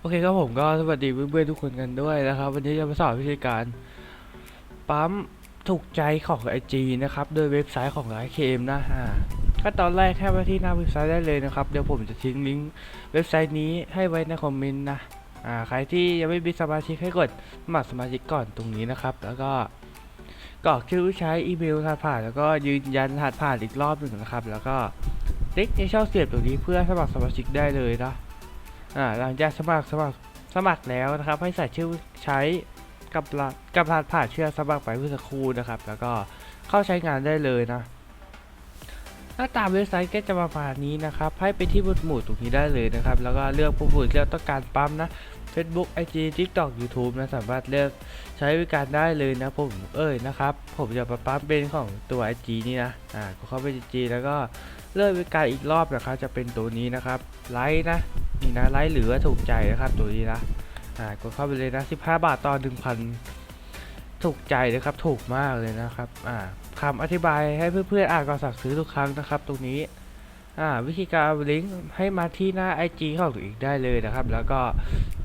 โอเคครับผมก็สวัสดีเพื่อนๆทุกคนกันด้วยนะครับ วันนี้จะมาสอนวิธีการปั๊มถูกใจของ IG นะครับ โดยเว็บไซต์ของ IKM นะอ่าขั้นตอนแรกแค่ไปที่หน้าเว็บไซต์ได้เลยนะครับ เดี๋ยวผมจะทิ้งลิงก์เว็บไซต์นี้ให้ไว้ในคอมเมนต์นะอ่าใครที่ยังไม่มีสมาชิกให้กดสมัครสมาชิกก่อนตรงนี้นะครับ แล้วก็กรอกชื่อผู้ใช้อีเมลรหัสผ่าน แล้วก็ยืนยันรหัสผ่านอีกรอบหนึ่งนะครับ แล้วก็คลิกในช่องเสียบตรงนี้เพื่อสมัครสมาชิกได้เลยนะ อ่าหลังจากสมัครสมัครสมัครแล้วนะครับ ให้ใส่ชื่อใช้กับรหัสกับรหัสผ่านเชื่อสมัครไปเมื่อสักครู่นะครับ แล้วก็เข้าใช้งานได้เลยนะหน้าตามเว็บไซต์ก็จะประมาณนี้นะครับ ให้ไปที่หมวดหมู่ตรงนี้ได้เลยนะครับ แล้วก็เลือกผู้ผู้ที่เราต้องการปั๊มนะ Facebook IG TikTok YouTube นะ สามารถเลือกใช้บริการได้เลยนะผม เอ้ยนะครับ ผมจะปั๊มเป็นของตัว IG นี่นะ อ่าก็เข้าไป IG แล้วก็เลือกบริการอีกรอบนะครับ จะเป็นตัวนี้นะครับ ไลค์นะ นี่นะไลค์หรือว่าถูกใจนะครับตัวนี้นะอ่ากดเข้าไปเลยนะ 15 บาทต่อ1,000 ถูกใจนะครับ ถูกมากเลยนะครับอ่าคำอธิบายให้เพื่อนๆอ่านก่อนสั่งซื้อทุกครั้งนะครับ ตรงนี้อ่าวิธีการเอาลิงก์ให้มาที่หน้า IG ของตัวเองได้เลยนะครับ แล้วก็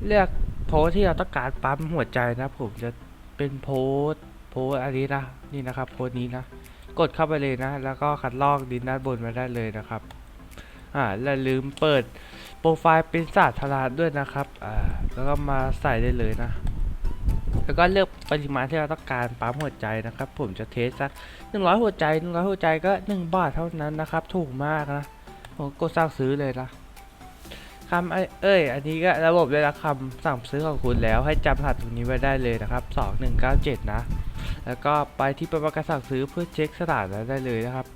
เลือกโพสที่เราต้องการปั๊มหัวใจนะผมจะเป็นโพสโพสอันนี้นะนี่นะครับ โพสนี้นะ กดเข้าไปเลยนะ แล้วก็คัดลอกดินด้านบนมาได้เลยนะครับอ่าและลืมเปิด ปรไฟล์เป็นสาธารณะด้วยนะครับอ่าแล้วก็มาใส่ได้เลยนะ แล้วก็เลือกปริมาณที่เราต้องการปั๊มหัวใจนะครับ ผมจะเทสสัก100หัวใจ100หัวใจก็1บาทเท่านั้นนะครับ ถูกมากนะผมกดสั่งซื้อเลยนะคำไอ้เอ้ย อันนี้ก็ระบบได้รับคำสั่งซื้อของคุณแล้ว ให้จำรหัสตรงนี้ไว้ได้เลยนะครับ 2197 นะ แล้วก็ไปที่ประกันสั่งซื้อเพื่อเช็คสถานะได้เลยนะครับ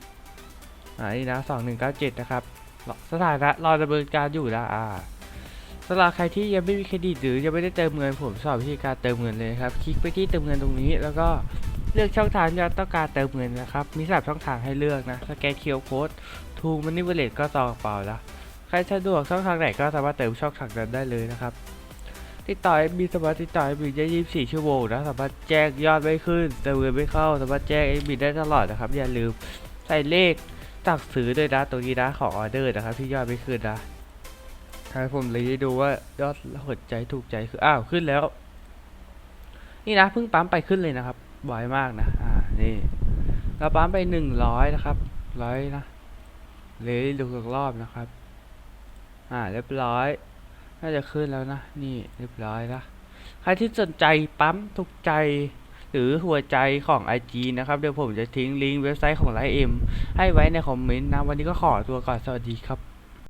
อ่านี่นะ 2197 นะครับ สถานะรอดำเนินการอยู่นะอ่าสำหรับใครที่ยังไม่มีเครดิตหรือยังไม่ได้เติมเงินผมสอนวิธีการเติมเงินเลยครับ คลิกไปที่เติมเงินตรงนี้ แล้วก็เลือกช่องทางที่เราต้องการเติมเงินนะครับ มีสามช่องทางให้เลือกนะ สแกนเคียวโค้ดทูมันนี่เวลเลตก็ซองกระเป๋าละใครสะดวกช่องทางไหนก็สามารถเติมช่องทางนั้นได้เลยนะครับ ติดต่อมีสามารถติดต่อมีได้24 ชั่วโมงนะสามารถแจ้งยอดไม่ขึ้นเติมเงินไม่เข้า สามารถแจ้งเอ็มีได้ตลอดนะครับ อย่าลืมใส่เลข สั่งซื้อด้วยนะตรงนี้นะของออเดอร์นะครับที่ยอดไม่ขึ้นนะให้ผมเลยดูว่ายอดหัวใจถูกใจคืออ้าวขึ้นแล้ว นี่นะเพิ่งปั๊มไปขึ้นเลยนะครับบ่อยมากนะอ่านี่เราปั๊มไปหนึ่งร้อยนะครับร้อยนะเลยดูอีกรอบนะครับ อ่าเรียบร้อยน่าจะขึ้นแล้วนะ นี่เรียบร้อยนะใครที่สนใจปั๊มถูกใจ หรือหัวใจของ IG นะครับ เดี๋ยวผมจะทิ้งลิงก์เว็บไซต์ของไลน์เอ็มให้ไว้ในคอมเมนต์นะ วันนี้ก็ขอตัวก่อน สวัสดีครับ